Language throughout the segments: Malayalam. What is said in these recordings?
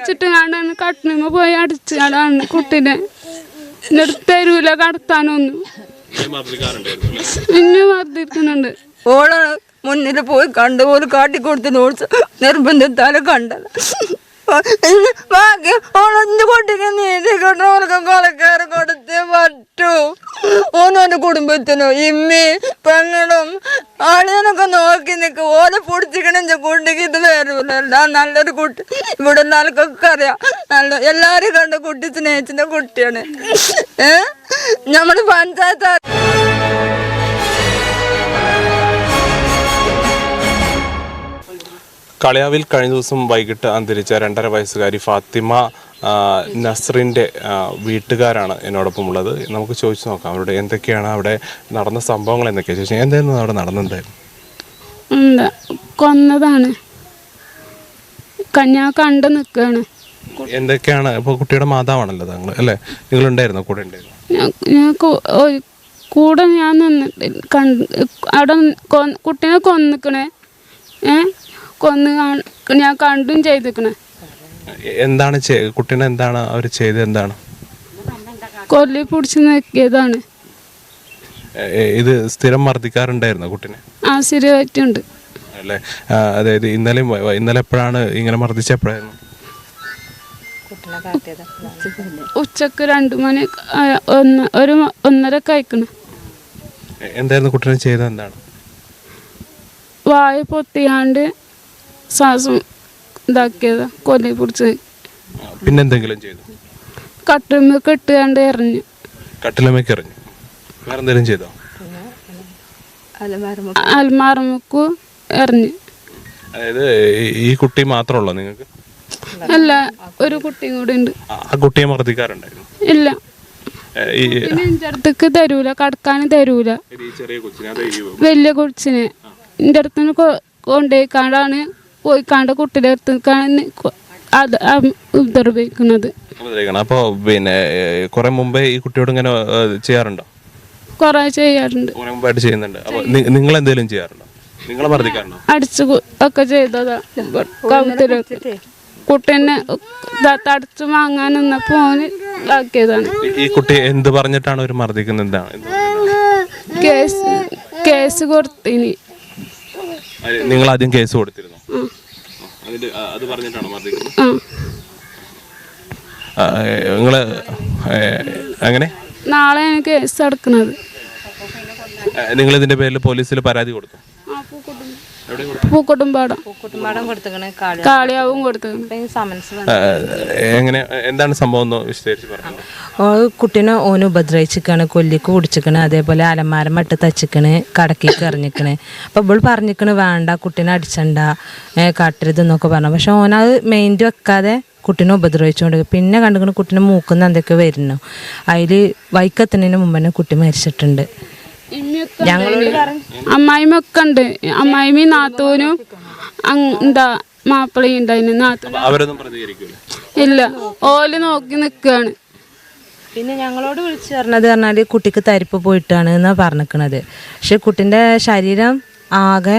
വലിച്ചിട്ട് കാണാൻ കട്ടിനങ്ങ് പോയി അടിച്ച് കാണാൻ കുട്ടീനെ എന്നിട്ട് തരൂല കടത്താനൊന്നും പിന്നെ മർദ്ദിക്കുന്നുണ്ട് ഓളാണ് മുന്നിൽ പോയി കണ്ടു പോലും കാട്ടിക്കൊടുത്ത് നോട്ട് നിർബന്ധത്താലും കണ്ടത് ഓളൊന്ന് കൊട്ടിക്ക് നീതി കൊണ്ട് ഓൾക്ക് കൊലക്കാറ് കൊടുത്തേ പറ്റൂ ഓനോന്റെ കുടുംബത്തിനോ ഇമ്മി പെങ്ങളും ആളുകളൊക്കെ നോക്കി നിൽക്കും ഓലെ പൊടിച്ചിക്കണെച്ച കുട്ടിക്ക് ഇത് വരുന്നില്ല നല്ലൊരു കുട്ടി. ഇവിടെ ആൾക്കൊക്കെ അറിയാം. നല്ല എല്ലാവരും കണ്ട കുട്ടി സ്നേഹിച്ചിന്റെ കുട്ടിയാണ്. ഏ? നമ്മുടെ പഞ്ചായത്ത് കളിയാവിൽ കഴിഞ്ഞ ദിവസം വൈകിട്ട് അന്തരിച്ച രണ്ടര വയസ്സുകാരി ഫാത്തിമ ആ, വീട്ടുകാരാണ് എന്നോടൊപ്പം ഉള്ളത്. നമുക്ക് ചോദിച്ചു നോക്കാം അവരുടെ എന്തൊക്കെയാണ് അവിടെ നടന്ന സംഭവങ്ങൾ എന്തൊക്കെയാണ് ചോദിച്ചാൽ എന്തായിരുന്നു അവിടെ നടന്നത്? എന്താ കൊന്നതാണ്. കന്യാ കണ്ട് നിൽക്കുകയാണ് എന്തൊക്കെയാണ് ഇപ്പോൾ കുട്ടിയുടെ മാതാവാണല്ലോ താങ്കൾ അല്ലേ? നിങ്ങളുണ്ടായിരുന്നോ? കൂടെ ഉണ്ടായിരുന്നു? ഞാൻ ഞാൻ കൂടെ ഞാൻ നിന്നിട്ട് കണ്ട് അവിടെ കുട്ടീനെ കൊന്നിക്കണേ ഏ? കൊന്ന് ഞാൻ കണ്ടും ചെയ്തിക്കണേ. എന്താണ് കുട്ടീനെ എന്താണ് അവർ ചെയ്തത് എന്താണ്? കൊല്ലി പിടിച്ച് എ- ഇത് സ്ഥിരം മർദ്ദിക്കാറുണ്ടായിരുന്നു കുട്ടീനെ? ആ സ്ഥിരമായിട്ടുണ്ട്. അല്ലേ? അതായത് ഇന്നലെ ഇന്നലെ എപ്പോഴാണ് ഇങ്ങനെ മർദ്ദിച്ച എപ്പോഴായിരുന്നു? ഉച്ചയ്ക്ക് രണ്ടു മണി ഒന്ന് ഒരു ഒന്നര കഴിക്കണം എന്തായിരുന്നു കുട്ടീനെ ചെയ്തത് എന്താണ്? വായ പൊത്തിയാണ്ട് ശ്വാസം ഇതാക്കിയതാ കൊല്ലി പിടിച്ച്. പിന്നെന്തെങ്കിലും ചെയ്തു? കട്ടുമ്പോ കെട്ടുകണ്ട് എറിഞ്ഞു. കട്ടിലമ്മയ്ക്ക് എറിഞ്ഞു. വേറെ എന്തെങ്കിലും ചെയ്തോ? അൽമാറമ്മക്കു എറിഞ്ഞു. അതായത് ഈ- കുട്ടി മാത്രമുള്ളൂ നിങ്ങൾക്ക്? അല്ല ഒരു കുട്ടിയും കൂടി ഉണ്ട്. ആ കുട്ടിയെ മർദ്ദിക്കാറുണ്ടായിരുന്നു? ഇല്ല. പിന്നെ എന്റെ അടുത്തേക്ക് തരൂല കടക്കാൻ തരൂല. വലിയ കൊച്ചിനെ. എന്റെ അടുത്ത് നിന്ന് കൊണ്ടുപോയിക്കാണ്ടാണ് പോയിക്കാണ്ട് കുട്ടിയുടെ അടുത്തേക്കാണ് കൊ- അത് ഉപദ്രവിക്കുന്നത് അപ്പോൾ പിന്നെ കുറെ മുമ്പേ ഈ കുട്ടിയോട് ഇങ്ങനെ ചെയ്യാറുണ്ടോ? കുറെ ചെയ്യാറുണ്ട്. മുമ്പായിട്ട് ചെയ്യുന്നുണ്ട്. അപ്പോൾ നിങ്ങൾ എന്തെങ്കിലും ചെയ്യാറുണ്ടോ? നിങ്ങളെ മർദ്ദിക്കാറുണ്ടോ? അടിച്ചു ഒക്കെ ചെയ്തതാ. കൗത്തിലൊക്കെ കുട്ടീനെ തടിച്ചു വാങ്ങാൻ നിന്നപ്പോ ഓന് ഇതാക്കിയതാണ്. ഈ- കുട്ടി എന്ത് പറഞ്ഞിട്ടാണ് ഒരു മർദ്ദിക്കുന്നത്? കേസ് കേസ് കൊടുത്തിനി. നിങ്ങൾ ആദ്യം കേസ് കൊടുത്തിരുന്നു? അത് പറഞ്ഞിട്ടാണോ അങ്ങനെ നാളെയാണ് കേസ് അടക്കുന്നത് നിങ്ങൾ ഇതിന്റെ പേരിൽ പോലീസിൽ പരാതി കൊടുത്തു പൂക്കോട്ടുംപാടം. കുട്ടുംപാടം കൊടുത്തേക്കണേ കാളി കാളിയാവും കൊടുത്തത് സമൻസ് എങ്ങനെ എന്താണ് സംഭവം എന്ന് വിശദീകരിച്ച് പറഞ്ഞു കുട്ടീനെ ഓന് ഉപദ്രവിച്ചിക്കണ് കൊല്ലിക്ക് കുടിച്ചിക്കണ് അതേപോലെ അലമാരം മട്ട് തച്ചിക്കണ് കടക്കിക്ക് എറിഞ്ഞിക്കണ്. അപ്പോൾ ഇവൾ പറഞ്ഞിക്കണ് വേണ്ട കുട്ടീനെ അടിച്ചണ്ട കാട്ടരുതെന്നൊക്കെ പറഞ്ഞു. പക്ഷെ ഓനത് മെയിന്റ് വെക്കാതെ കുട്ടീനെ ഉപദ്രവിച്ചുകൊണ്ട് പിന്നെ കണ്ടുകൊണ്ട് കുട്ടീനെ മൂക്കുന്ന എന്തൊക്കെ വരുന്നു. അതിൽ വൈക്കത്തിനു മുമ്പ് തന്നെ കുട്ടി മരിച്ചിട്ടുണ്ട്. അമ്മായിമൊക്കെ ഉണ്ട്. അമ്മായിമയും നാത്തൂനും എന്താ മാപ്പിളയും ഉണ്ടായിരുന്നു പ്രതികരിക്കൂല. ഇല്ല. ഓൽ നോക്കി നിക്കാണ്. പിന്നെ ഞങ്ങളോട് വിളിച്ചു പറഞ്ഞത് പറഞ്ഞാൽ കുട്ടിക്ക് തരിപ്പ് പോയിട്ടാണ് എന്നാണ് പറഞ്ഞിക്കണത്. പക്ഷെ കുട്ടിന്റെ ശരീരം ആകെ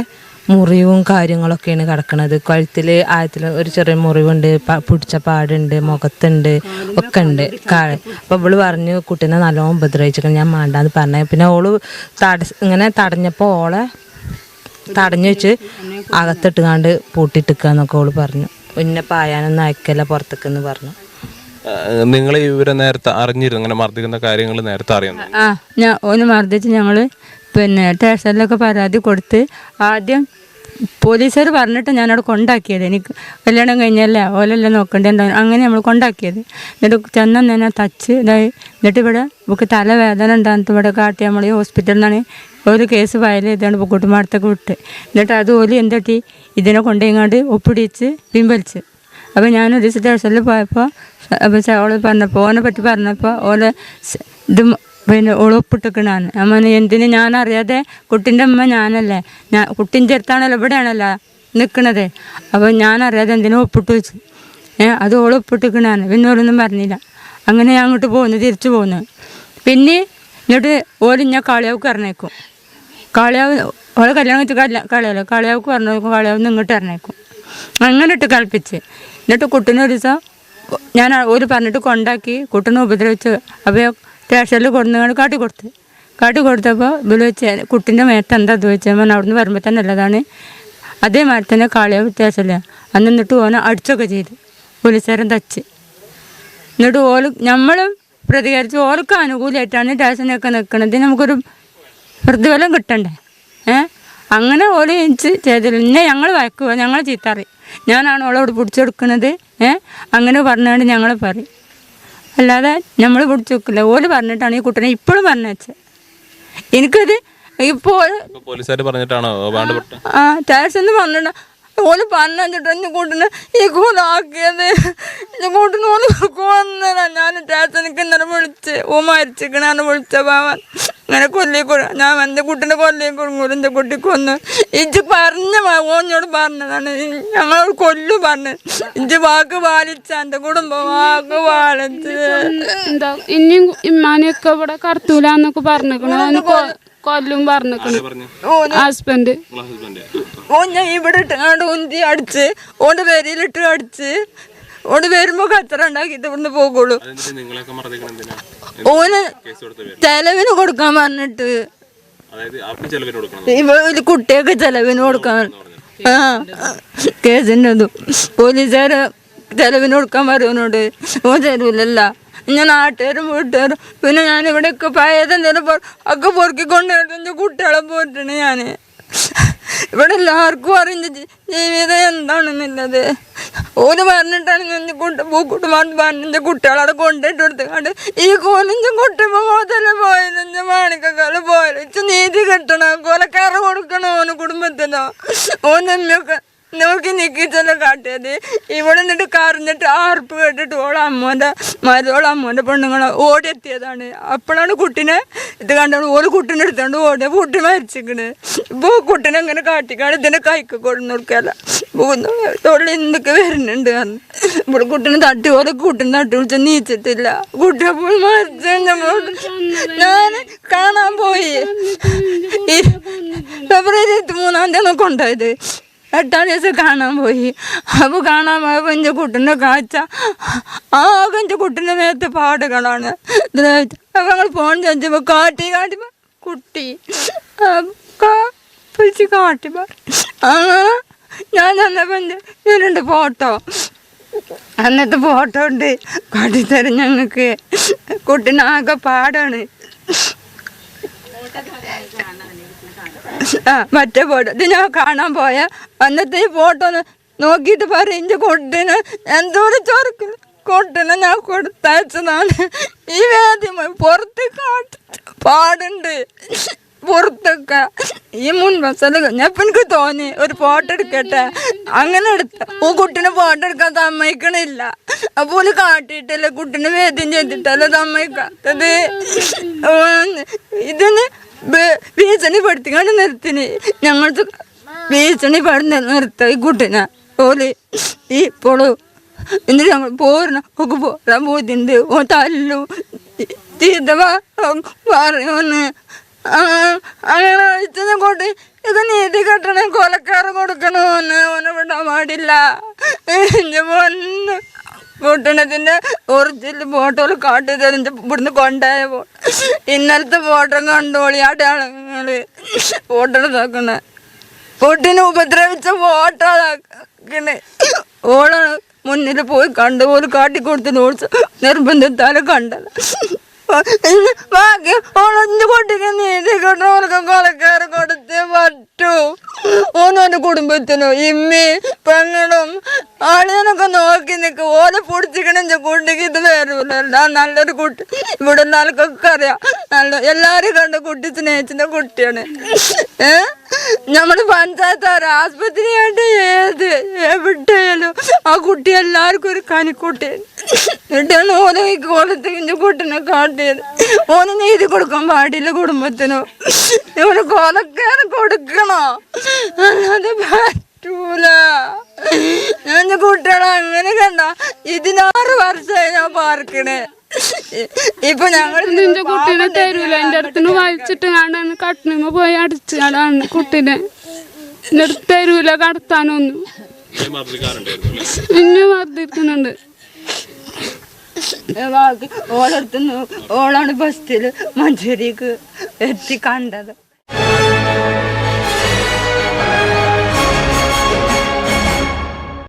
മുറിവും കാര്യങ്ങളൊക്കെയാണ് കിടക്കുന്നത് കഴുത്തിൽ ആയത്തിൽ ഒരു ചെറിയ മുറിവുണ്ട് പിടിച്ച പാടുണ്ട് മുഖത്തുണ്ട് ഒക്കെ ഉണ്ട് കാഴ് അപ്പോൾ ഇവൾ പറഞ്ഞു കുട്ടീനെ നല്ലോണം ഉപദ്രവിച്ചിരിക്കണം ഞാൻ മാണ്ടാന്ന് പറഞ്ഞു. പിന്നെ ഓൾ തട ഇങ്ങനെ തടഞ്ഞപ്പോൾ ഓളെ തടഞ്ഞു വെച്ച് അകത്തിട്ടുകാണ്ട് പൂട്ടിട്ടിക്കാന്നൊക്കെ ഓൾ പറഞ്ഞു. പിന്നെ പായാനൊന്നും അയക്കല്ല പുറത്തേക്കെന്ന് പറഞ്ഞു. നിങ്ങൾ ഇവരെ നേരത്തെ അറിഞ്ഞിരുന്നു? അങ്ങനെ മർദ്ദിക്കുന്ന കാര്യങ്ങൾ നേരത്തെ അറിയുന്നു? ആ ഞാൻ ഒന്ന് മർദ്ദിച്ച് ഞങ്ങൾ പിന്നെ സ്റ്റേഷനിലൊക്കെ പരാതി കൊടുത്ത് ആദ്യം പോലീസുകാർ പറഞ്ഞിട്ട് ഞാനവിടെ കൊണ്ടാക്കിയത്. എനിക്ക് കല്യാണം കഴിഞ്ഞല്ലേ? ഓലെല്ലാം നോക്കേണ്ടത് അങ്ങനെ നമ്മൾ കൊണ്ടാക്കിയത്. എന്നിട്ട് ചെന്ന തന്നെ തച്ച് ഇതായി. എന്നിട്ട് ഇവിടെ നമുക്ക് തലവേദന ഉണ്ടാകുന്നത് ഇവിടെ കാട്ടി നമ്മൾ ഈ ഹോസ്പിറ്റലിൽ നിന്നാണ് ഒരു കേസ് ഫയൽ ചെയ്താണ് പൂക്കോട്ടുമാടത്തൊക്കെ വിട്ട്. എന്നിട്ട് അത് ഓലി എന്തൊട്ടി ഇതിനെ കൊണ്ടുപോയിങ്ങാണ്ട് ഒപ്പിടിച്ച് പിൻവലിച്ച്. അപ്പോൾ ഞാനൊരു സ്റ്റേഷനിൽ പോയപ്പോൾ അപ്പോൾ ഓൾ പറഞ്ഞപ്പോൾ ഓനെ പറ്റി പറഞ്ഞപ്പോൾ ഓലെ ഇത് പിന്നെ ഓൾ അമ്മ എന്തിന് ഞാനറിയാതെ കുട്ടിന്റെ അമ്മ ഞാനല്ലേ. ഞാൻ കുട്ടിന്റെ അടുത്താണല്ലോ ഇവിടെയാണല്ലോ നിൽക്കണത് അപ്പോൾ ഞാനറിയാതെ എന്തിനും ഒപ്പിട്ട് വെച്ചു. ഏ അത് ഒപ്പിട്ടിക്കണാണ് പിന്നെ ഓളൊന്നും പറഞ്ഞില്ല. അങ്ങനെ ഞാൻ അങ്ങോട്ട് പോകുന്നു തിരിച്ചു പോകുന്നു പിന്നെ എന്നിട്ട് ഓൽ ഞാൻ കാളിയാവ്ക്ക് ഇറങ്ങേക്കും കാളിയാവ് ഓളെ കല്യാണം വെച്ച് കളിയാവല്ലോ കാളിയാവ്ക്ക് പറഞ്ഞു കളിയാവുന്ന് ഇങ്ങോട്ട് ഇറങ്ങേക്കും അങ്ങനെ ഇട്ട് കളിപ്പിച്ച്. എന്നിട്ട് കുട്ടിനൊരു ദിവസം ഞാൻ ഓര് പറഞ്ഞിട്ട് കൊണ്ടാക്കി കുട്ടിനെ ഉപദ്രവിച്ച് അപ്പോൾ സ്റ്റേഷനിൽ കൊണ്ടുവന്ന് കാട്ടി കൊടുത്ത്. കാട്ടി കൊടുത്തപ്പോൾ ഇവിടെ വെച്ച് കുട്ടീന്റെ മേത്ത് എന്താ ഇത് വെച്ചാൽ അവിടുന്ന് വരുമ്പോൾ തന്നെ ഉള്ളതാണ്. അതേമാതിരി തന്നെ കാളിയ വ്യത്യാസമില്ല. അന്ന് എന്നിട്ട് ഓനെ അടിച്ചൊക്കെ ചെയ്ത്. പോലീസുകാരൻ തച്ച്. എന്നിട്ട് ഓൽ നമ്മളും പ്രതികരിച്ച് ഓർക്ക് അനുകൂലമായിട്ടാണ് സ്റ്റേഷനൊക്കെ നിൽക്കുന്നത് നമുക്കൊരു പ്രതിഫലം കിട്ടണ്ടേ? ഏ? അങ്ങനെ ഓൽ എനിക്ക് ചെയ്തില്ല എന്നെ ഞങ്ങൾ വഴക്കുക ഞങ്ങൾ ചീത്താറി ഞാനാണ് ഓളോട് പിടിച്ചെടുക്കുന്നത് ഏ? അങ്ങനെ പറഞ്ഞുകൊണ്ട് ഞങ്ങൾ പറയും. അല്ലാതെ നമ്മൾ പിടിച്ചു വെക്കില്ല. ഓൽ പറഞ്ഞിട്ടാണ് ഈ കുട്ടനെ ഇപ്പോഴും പറഞ്ഞു വെച്ചത് എനിക്കത് ഇപ്പോൾ പോലീസുകാർ പറഞ്ഞിട്ടാണോ? പറഞ്ഞിട്ട് ഓൽ പറഞ്ഞിട്ട് എന്നെ കൂട്ടിന് ഈ കൂടാക്കിയത്. എന്നെ കൂട്ടിന് ഓൽ കൊന്നതാ. ഞാൻ ടാക്സനിക്ക് ഇന്നലെ വിളിച്ച്. ഓ മരിച്ചിക്കണെന്ന് വിളിച്ച പാവൻ അങ്ങനെ കൊല്ലേ കൊ ഞാൻ എന്റെ കുട്ടീനെ കൊല്ലേ കൊടുങ്ങൂല എന്റെ കുട്ടി കൊന്നു ഇജ്ജ് പറഞ്ഞ ഓഞ്ഞോട് പറഞ്ഞതാണ്. ഞങ്ങൾ കൊല്ലു പറഞ്ഞു. ഇജ്ജ് വാക്ക് പാലിച്ച എന്റെ കുടുംബം വാക്ക് പാലിച്ച്. എന്താ ഇനിയും ഇമ്മാനെയൊക്കെ ഇവിടെ കറുത്തൂലെന്നൊക്കെ പറഞ്ഞിക്കണു. കൊല്ലും പറഞ്ഞു? ഹസ്ബൻഡ്. ഹസ്ബൻഡ് ഓ ഞാൻ ഇവിടെ ഇട്ട് ഉന്തി അടിച്ച് ഓന്റെ പേരിലിട്ട് അടിച്ച് ഓണ്ട് വരുമ്പോ കച്ചറ ഉണ്ടാക്കി ഇവിടുന്ന് പോകുള്ളൂ. ഓന് ചെലവിന് കൊടുക്കാൻ പറഞ്ഞിട്ട്. ഇവ കുട്ടിയൊക്കെ ചെലവിന് കൊടുക്കാൻ ആ കേസിന്റെ ഇതും പോലീസുകാര് ചെലവിന് കൊടുക്കാൻ പറയുന്നോട് ഓ തരൂലല്ല ഞാൻ നാട്ടുകാരും വീട്ടുകാരും പിന്നെ ഞാൻ ഇവിടെയൊക്കെ പഴയതെന്തെങ്കിലും ഒക്കെ പൊറുക്കിക്കൊണ്ട് എന്റെ കുട്ടികളെ പോയിട്ടാണ് ഞാൻ ഇവിടെ എല്ലാവർക്കും അറിഞ്ഞ ജീവിതം എന്താണെന്നുള്ളത്. ഓര് പറഞ്ഞിട്ടാണ് ഞാൻ കൊണ്ട് പൂക്കുട്ടുമാർ പറഞ്ഞ കുട്ടികളവിടെ കൊണ്ടിട്ട് കൊടുത്തുകൊണ്ട് ഈ കോലിഞ്ച കുട്ടുമ്പോ മുതൽ പോയില്ല മാണിക്കക്കാൽ പോയില്ല നീതി കിട്ടണം. കൊലക്കാറ് കൊടുക്കണം ഓന് കുടുംബത്തിനോ. ഓനൊക്കെ നോക്കി നിൽക്കിച്ചല്ലോ കാട്ടിയത്. ഇവിടെ നിന്നിട്ട് കറിഞ്ഞിട്ട് ആർപ്പ് കേട്ടിട്ട് ഓളെ അമ്മോന്റെ മരോളെ അമ്മോന്റെ ഓടി ഓടിയെത്തിയതാണ്. അപ്പോഴാണ് കുട്ടിനെ ഇത് കണ്ടാണ് ഓര് കുട്ടീനെ എടുത്തോണ്ട് ഓടിയ കുട്ടി മരിച്ചിക്കണ് ഇപ്പോൾ കുട്ടീനെ ഇങ്ങനെ കാട്ടിക്കാണ് ഇതിനെ കൈക്ക് കൊടുന്നു കൊടുക്കല തൊള്ളി എന്തൊക്കെ വരുന്നുണ്ട് പറഞ്ഞു ഇവിടെ കുട്ടിനെ തട്ടി പോലെ കൂട്ടിന് തട്ടി വിളിച്ച നീച്ചിട്ടില്ല. കുട്ടിയപ്പോൾ മരിച്ചു. ഞാൻ കാണാൻ പോയി. ഫെബ്രുവരി മൂന്നാം തീയതി കൊണ്ടുപോയത്. എട്ടാം ദിവസം കാണാൻ പോയി. അപ്പോൾ കാണാൻ പോയപ്പോൾ എന്റെ കുട്ടീന്റെ കാഴ്ച ആകെ എന്റെ കുട്ടീന്റെ മേത്ത് പാടുകളാണ്. അപ്പോൾ ഞങ്ങൾ ഫോൺ ചോദിച്ചപ്പോൾ കാട്ടി കാട്ടി കുട്ടി. കാട്ടി അങ്ങനെ ഞാൻ തന്നപ്പോ ഞാൻ രണ്ട് ഫോട്ടോ. അന്നത്തെ ഫോട്ടോ ഉണ്ട്. കാട്ടിത്തരും ഞങ്ങൾക്ക്. കുട്ടിനാകെ പാടാണ്. ആ മറ്റേ ഫോട്ടോ. ഇത് ഞാൻ കാണാൻ പോയ. അന്നത്തെ ഈ ഫോട്ടോ നോക്കിയിട്ട് പറയും എന്റെ കൊട്ടിന് എന്തോരം ചോർക്ക് കൊട്ടിനെ ഞാൻ കൊടുത്തയച്ചതാണ്. ഈ വേദ്യം പുറത്ത് കാട്ട് പാടുണ്ട്. പുറത്തൊക്കെ. ഈ മുൻ ബസ്സിൽ ഞാൻ എനിക്ക് തോന്നി ഒരു ഫോട്ടോ എടുക്കട്ടെ. അങ്ങനെ എടുത്ത. ഓ കുട്ടിനെ ഫോട്ടോ എടുക്കാൻ സമ്മതിക്കണില്ല. അപ്പോൾ ഓൽ കാട്ടിയിട്ടല്ലേ കുട്ടിനെ വേദ്യം ചെയ്തിട്ടല്ലേ സമ്മതിക്കാത്തത്? ഇതിന് ഭീഷണി പഠിത്തിക്കാണ്ട് നിർത്തിന്. ഞങ്ങൾക്ക് ഭീഷണി ഭീഷണിപ്പെടുന്ന നിർത്ത ഈ കുട്ടിനെ. ഓൽ ഈ പൊളു എന്നിട്ട് ഞങ്ങൾ പോരണം ഒക്കെ പോരാൻ പോയിട്ടുണ്ട് ഓ തല്ലു ചീത്ത പറയുമെന്ന് അങ്ങനെ അയച്ചതിനെ കൊണ്ട് ഇത് നീതി കെട്ടണം കൊലക്കാറ് കൊടുക്കണമെന്ന് ഓനെ വിടാൻ പാടില്ല. എന്റെ ഒറിജിൽ കൂട്ടണത്തിന്റെ ഒറിജിനൽ കാട്ടി തരുന്ന ഇവിടുന്ന് കൊണ്ടായ ഇന്നലത്തെ ഫോട്ടോ കണ്ടോളി അടയാളങ്ങൾ ഫോട്ടോ നോക്കണേ പൊട്ടിനെ ഉപദ്രവിച്ച ഫോട്ടോ ഓളാണ് മുന്നിൽ പോയി കണ്ടുപോലും കാട്ടിക്കൊടുത്ത് നോട്സ് നിർബന്ധത്താലും കണ്ടത്. ബാക്കി ഓളൊന്ന് കൊട്ടിക്ക് നീതി കിട്ടണവർക്ക് കൊലക്കാറ് കൊടുത്ത് പറ്റൂ. ഓനോന്റെ കുടുംബത്തിനു ഇമ്മി പെങ്ങളും ആളിനൊക്കെ നോക്കി നിൽക്കും ഓനെ പൊടിച്ചിക്കണെന്റെ കുട്ടിക്ക് ഇത് വരൂല നല്ലൊരു കുട്ടി. ഇവിടെ ഉള്ള ആൾക്കൊക്കെ അറിയാം? നല്ല എല്ലാവരും കണ്ട കുട്ടി സ്നേഹിച്ചിന്റെ കുട്ടിയാണ്. ഏ? നമ്മുടെ പഞ്ചായത്താറ് ആസ്പത്രിയായിട്ട് ഏത്? എവിടെയാലും ആ കുട്ടി എല്ലാവർക്കും ഒരു കനിക്കുട്ടി എന്നിട്ടാണ് ഓരോ ഈ കോലത്തേക്ക് കുട്ടിനെ കാട്ടിയത് ഓന് നീതി കൊടുക്കാൻ പാടില്ല കുടുംബത്തിനും. ഓന് കൊലക്കാരൻ കൊടുക്കണോ? അല്ലാതെ പറ്റൂല. ഞാൻ കുട്ടികളെ അങ്ങനെ കണ്ട ഇതിനാറ് വർഷമായി ഞാൻ പാർക്കണേ. ഇപ്പൊ ഞങ്ങൾ നിന്റെ കുട്ടീനെ തരൂല. എന്റെ അടുത്തുനിന്ന് വായിച്ചിട്ട് കാണാൻ കട്ടിനുമ്പോ പോയി അടിച്ചു കാണാണ് കുട്ടീനെ. എന്റെ അടുത്ത് തരൂല കടത്താനൊന്നും. പിന്നെ മർദ്ദിക്കുന്നുണ്ട് ഓളടുത്തുനിന്ന് ഓളാണ് ബസ്സിൽ മഞ്ചേരിക്ക് എത്തി കണ്ടത്.